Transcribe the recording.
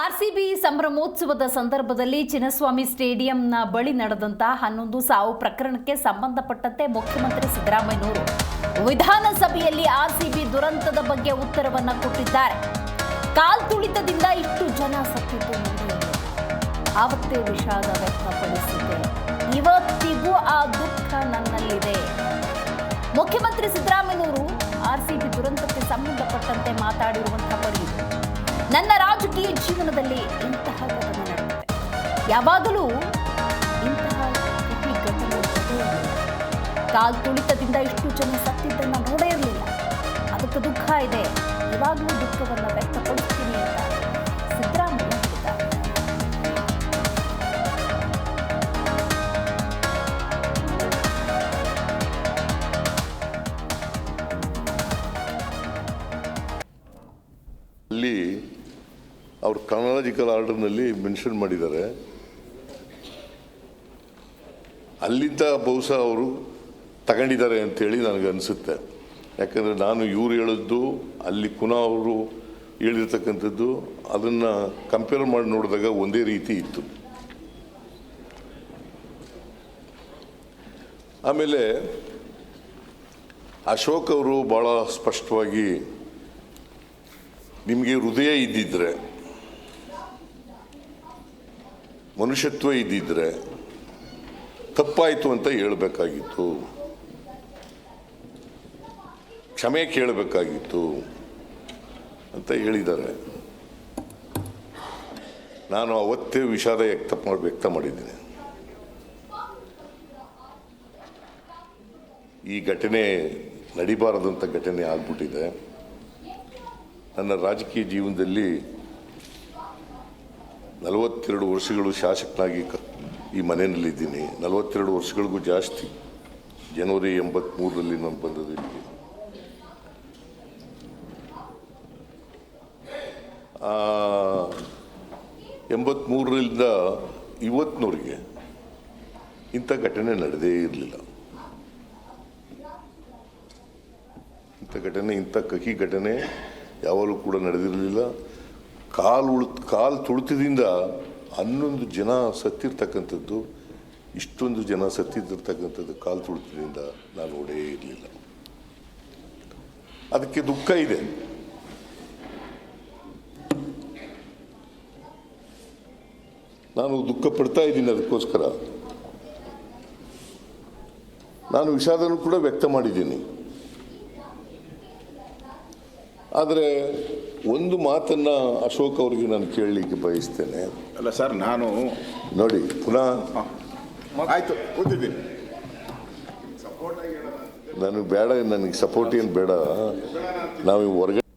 RCB ಸಂಭ್ರಮೋತ್ಸವದ ಸಂದರ್ಭದಲ್ಲಿ ಚಿನ್ನಸ್ವಾಮಿ ಸ್ಟೇಡಿಯಂನ ಬಳಿ ನಡೆದಂತಹ ಹನ್ನೊಂದು ಸಾವು ಪ್ರಕರಣಕ್ಕೆ ಸಂಬಂಧಪಟ್ಟಂತೆ ಮುಖ್ಯಮಂತ್ರಿ ಸಿದ್ದರಾಮಯ್ಯನವರು ವಿಧಾನಸಭೆಯಲ್ಲಿ ಆರ್ಸಿಬಿ ದುರಂತದ ಬಗ್ಗೆ ಉತ್ತರವನ್ನ ಕೊಟ್ಟಿದ್ದಾರೆ ಕಾಲ್ ತುಳಿತದಿಂದ ಇಷ್ಟು ಜನ ಸತ್ತಿದ್ದು. ಆವತ್ತೇ ವಿಷಾದ ವ್ಯಕ್ತಪಡಿಸಿದೆ ಇವತ್ತಿಗೂ ಆ ದುಃಖ ನನ್ನಲ್ಲಿದೆ ಮುಖ್ಯಮಂತ್ರಿ ಸಿದ್ದರಾಮಯ್ಯನವರು ಆರ್ಸಿಬಿ ದುರಂತಕ್ಕೆ ಸಂಬಂಧಪಟ್ಟಂತೆ ಮಾತಾಡಿರುವಂತಹ ಪರಿ. ನನ್ನ ರಾಜಕೀಯ ನಡೆದಿದೆ ಯಾವಾಗಲೂ ಕಾಲ್ ತುಳಿತದಿಂದ ಇಷ್ಟು ಜನ ಸತ್ತಿದ್ದನ್ನ ನೋಡೇ ಇರಲಿಲ್ಲ. ಅದಕ್ಕೆ ದುಃಖ ಇದೆ. ಇವಾಗಲೂ ದುಃಖವನ್ನ ವ್ಯಕ್ತಪಡಿಸ್ತೀನಿ ಅಂತ ಸಿದ್ದರಾಮಯ್ಯ ಅಲ್ಲಿ ಅವ್ರ ಕ್ರಾನಲಾಜಿಕಲ್ ಆರ್ಡರ್ನಲ್ಲಿ ಮೆನ್ಷನ್ ಮಾಡಿದ್ದಾರೆ. ಅಲ್ಲಿಂದ ಬಹುಶಃ ಅವರು ತಗೊಂಡಿದ್ದಾರೆ ಅಂತೇಳಿ ನನಗೆ ಅನಿಸುತ್ತೆ. ಯಾಕಂದರೆ ನಾನು ಇವ್ರು ಹೇಳಿದ್ದು, ಅಲ್ಲಿ ಪುನಃ ಅವರು ಹೇಳಿರ್ತಕ್ಕಂಥದ್ದು, ಅದನ್ನು ಕಂಪೇರ್ ಮಾಡಿ ನೋಡಿದಾಗ ಒಂದೇ ರೀತಿ ಇತ್ತು. ಆಮೇಲೆ ಅಶೋಕ್ ಅವರು ಭಾಳ ಸ್ಪಷ್ಟವಾಗಿ ನಿಮಗೆ ಹೃದಯ ಇದ್ದಿದ್ರೆ, ಮನುಷ್ಯತ್ವ ಇದ್ದಿದ್ರೆ ತಪ್ಪಾಯಿತು ಅಂತ ಹೇಳಬೇಕಾಗಿತ್ತು. ಕ್ಷಮೆ ಕೇಳಬೇಕಾಗಿತ್ತು ಅಂತ ಹೇಳಿದ್ದಾರೆ. ನಾನು ಅವತ್ತೇ ವಿಷಾದ ವ್ಯಕ್ತ ವ್ಯಕ್ತ ಮಾಡಿದ್ದೀನಿ. ಈ ಘಟನೆ ನಡಿಬಾರದಂಥ ಘಟನೆ ಆಗ್ಬಿಟ್ಟಿದೆ. ನನ್ನ ರಾಜಕೀಯ ಜೀವನದಲ್ಲಿ ನಲವತ್ತೆರಡು ವರ್ಷಗಳು ಶಾಸಕನಾಗಿ ಈ ಮನೆಯಲ್ಲಿದ್ದೀನಿ ನಲವತ್ತೆರಡು ವರ್ಷಗಳಿಗೂ ಜಾಸ್ತಿ. ಜನವರಿ ಎಂಬತ್ಮೂರರಲ್ಲಿ ನಾನು ಬಂದದ್ದು ಇಲ್ಲಿಗೆ. ಎಂಬತ್ತ್ಮೂರರಿಂದ ಇವತ್ತಿನವರೆಗೆ ಇಂಥ ಘಟನೆ ನಡೆದೇ ಇರಲಿಲ್ಲ. ಇಂಥ ಘಟನೆ, ಇಂಥ ಕಹಿ ಘಟನೆ ಯಾವಾಗಲೂ ಕೂಡ ನಡೆದಿರಲಿಲ್ಲ. ಕಾಲು ಉಳಿತ್ ಕಾಲು ತುಳಿತದಿಂದ ಹನ್ನೊಂದು ಜನ ಸತ್ತಿರ್ತಕ್ಕಂಥದ್ದು, ಇಷ್ಟೊಂದು ಜನ ಸತ್ತಿದ್ದಿರ್ತಕ್ಕಂಥದ್ದು ಕಾಲು ತುಳಿತದಿಂದ ನಾನು ನೋಡೇ ಇರಲಿಲ್ಲ. ಅದಕ್ಕೆ ದುಃಖ ಇದೆ. ನಾನು ದುಃಖ ಪಡ್ತಾ ಇದ್ದೀನಿ ಅದಕ್ಕೋಸ್ಕರ. ನಾನು ವಿಷಾದನೂ ಕೂಡ ವ್ಯಕ್ತ ಮಾಡಿದ್ದೀನಿ. ಆದರೆ ಒಂದು ಮಾತನ್ನು ಅಶೋಕ್ ಅವರಿಗೆ ನಾನು ಕೇಳಲಿಕ್ಕೆ ಬಯಸ್ತೇನೆ. ಅಲ್ಲ ಸರ್ ನಾನು ನೋಡಿ ಪುನಃ ಆಯ್ತು ಕೂತಿದ್ದೀನಿ. ನನಗೆ ಬೇಡ ನನಗೆ ಸಪೋರ್ಟ್ ಏನು ಬೇಡ. ನಾವು ಹೊರಗಡೆ